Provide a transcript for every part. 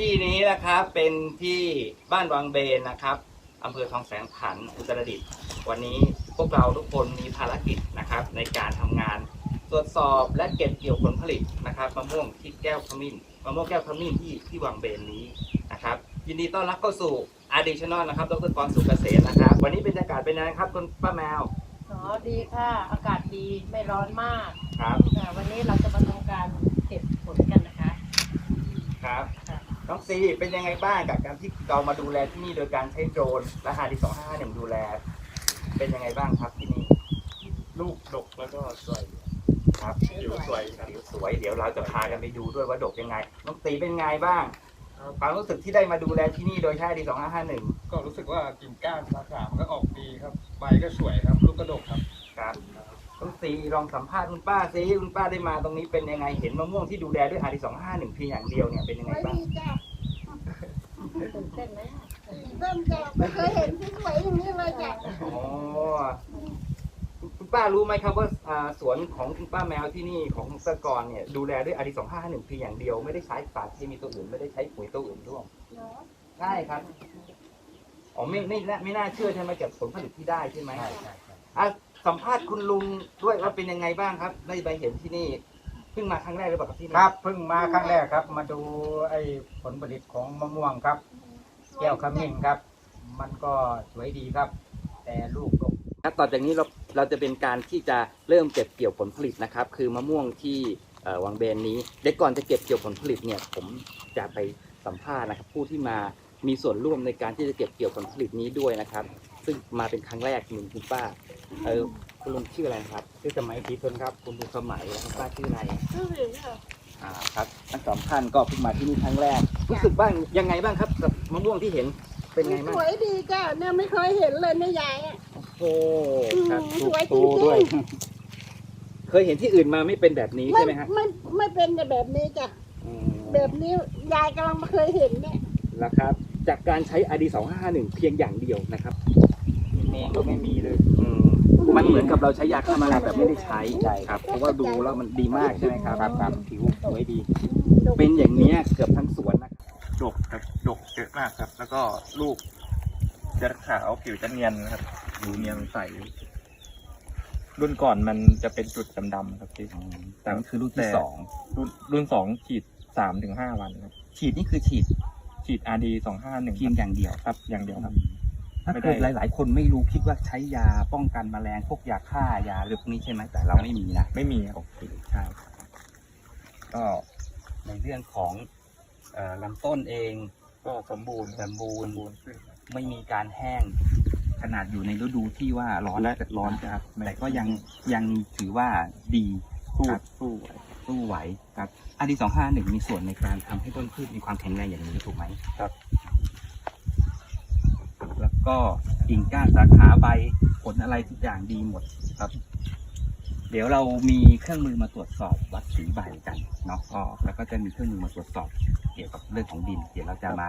ที่นี้นะครับเป็นที่บ้านวังเบนนะครับอำเภอทองแสงขันธ์อุตรดิตถ์วันนี้พวกเราทุกคนมีภารกิจนะครับ ในการทำงานตรวจสอบและเก็บเกี่ยวผลผลิตนะครับมะม่วงที่แก้วขมิ้นมะม่วงแก้วขมิ้นที่ที่วังเบนนี้นะครับ ยินดีต้อนรับเข้าสู่ Additional นะครับดรกรสุกเกษมนะครับ วันนี้บรรยากาศเป็นยังไงครับคุณป้าแมวอ๋อดีค่ะ อากาศดีไม่ร้อนมากครับค่ะวันนี้เราจะมาทำการเก็บผลกันนะคะครับ ค่ะ น้องซีเป็นยังไงบ้างกับการที่เรามาดูแลที่นี่โดยการใช้โดรนและอาดีสองห้าเนี่ยดูแล เป็นยังไงบ้างครับที่นี่ลูกดกแล้วก็สวยครับผิวสวยครับผิวสวยเดี๋ยวเราจะพากันไปดูด้วยว่าดกยังไง น้องตีเป็นไงบ้างความรู้สึกที่ได้มาดูแลที่นี่โดยใช้ดีสองห้าห้าหนึ่งก็รู้สึกว่ากิ่งก้านสาขามันก็ออกดีครับ ใบก็สวยครับ ลูกกระดกครับครับ น้องตีลองสัมภาษณ์คุณป้าซิคุณป้าได้มาตรงนี้เป็นยังไงเห็นมะม่วงที่ดูแลด้วยอาดีสองห้าหนึ่งเพียงอย่างเดียวเนี่ยเป็นยังไงไม่บ้างดีจ้ะตื่นเต้นไหมเริ่มจ้ะไม่เคยเห็นที่สวยอย่างนี้เลยจ้ะอ๋อคุณป้ารู้ไหมครับว่าอ่าสวนของคุณป้าแมวที่นี่ของสกรเนี่ยดูแลด้วยอาดีสองห้าหนึ่งเพียงอย่างเดียวไม่ได้ใช้สารเคมีตัวอื่นไม่ได้ใช้ปุ๋ยตัวอื่นร่วม เนาะใช่ครับ อ๋อไม่ไม่น่าไม่น่าเชื่อใช่ไหมจากผลผลิตที่ได้ใช่ไหมอะ สัมภาษณ์คุณลุงด้วยว่าเป็นยังไงบ้างครับได้ไปเห็นที่นี่เพิ่งมาครั้งแรกหรือเปล่าครับที่นี่ครับเพิ่งมาครั้งแรกครับ มาดูไอ้ผลผลิตของมะม่วงครับ แก้วขมิ้นครับ มันก็สวยดีครับ แต่ลูกดกครับต่อจากนี้เราเราจะเป็นการที่จะเริ่มเก็บเกี่ยวผลผลิตนะครับ คือมะม่วงที่เอ่อวังเบนนี้เดี๋ยวก่อนจะเก็บเกี่ยวผลผลิตเนี่ยผมจะไปสัมภาษณ์นะครับ ผู้ที่มามีส่วนร่วมในการที่จะเก็บเกี่ยวผลผลิตนี้ด้วยนะครับ ซึ่งมาเป็นครั้งแรกคุณลุงคุณป้า เออคุณลุงชื่ออะไรนะครับชื่อสมัยศรีทนครับ คุณลุงสมัยแล้วคุณป้าชื่ออะไรชื่อหรือค่ะอ่าครับทั้งสองท่านก็เพิ่งมาที่นี่ครั้งแรก รู้สึกบ้างยังไงบ้างครับกับมะม่วงที่เห็นเป็นไงบ้างสวยดีจ้ะเนี่ยไม่เคยเห็นเลยเนี่ยยายอะโอ้ครับอืมถูกสวยจโตริงๆด้วยเคยเห็นที่อื่นมาไม่เป็นแบบนี้ไม่ใช่ไหมฮะไม่ไม่เป็นแบบนี้จ้ะอืมแบบนี้ยายกำลังเคยเห็นเนี่ยแล้วครับ จากการใช้ ID 2 5 1เพียงอย่างเดียวนะครับเมงก็ไม่มีเลย อืม มันเหมือนกับเราใช้ยาฆ่าแมลงแบบไม่ได้ใช้ครับ เพราะว่าดูแล้วมันดีมากใช่ไหมครับครับครับผิวสวยดี เป็นอย่างเนี้ยเกือบทั้งสวนนะครับดกครับดกเยอะมากครับ แล้วก็ลูกจะขาวผิวจะเนียนครับผิวเนียนใสรุ่นก่อนมันจะเป็นจุดดำๆครับพี่แต่นี่คือรุ่นที่แต่สองรุ่นรุ่นสองขีดสามถึงห้าวันครับฉีดนี่คือฉีดขีด RD สองห้าหนึ่งเพียงอย่างเดียวครับอย่างเดียวครับ ถ้าไม่ได้เกิดหลาย ๆ คนไม่รู้คิดว่าใช้ยาป้องกันแมลงพวกยาฆ่ายาอะไรพวกนี้ใช่ไหมแต่เราไม่มีนะไม่มีครับโอเคใช่ครับก็ในเรื่องของเอ่อลำต้นเองก็สมบูรณ์สมบูรณ์สมบูรณ์ขึ้นครับไม่มีการแห้ง ขนาดอยู่ในฤดูที่ว่าร้อนและร้อนครับแต่ก็ยังยังถือว่าดีสู้ครับสู้ไหวสู้ไหวครับอันที่สองห้าหนึ่งมีส่วนในการทำให้ต้นพืชมีความแข็งแรงอย่างนี้ถูกไหมครับแล้ว ก็กิ่งก้านสาขาใบผลอะไรทุกอย่างดีหมดครับ เดี๋ยวเรามีเครื่องมือมาตรวจสอบวัดสีใบกันเนาะก็แล้วก็จะมีเครื่องมือมาตรวจสอบเกี่ยวกับเรื่องของดิน เดี๋ยวเราจะมา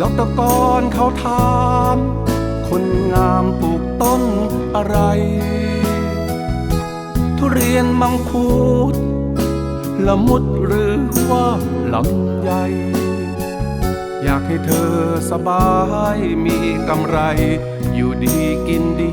ดอกตะกอนเขาถาม คนงามปลูกต้นอะไร ทุเรียนมังคุดละมุดหรือว่าลำไยอยากให้เธอสบายมีกำไร อยู่ดีกินดี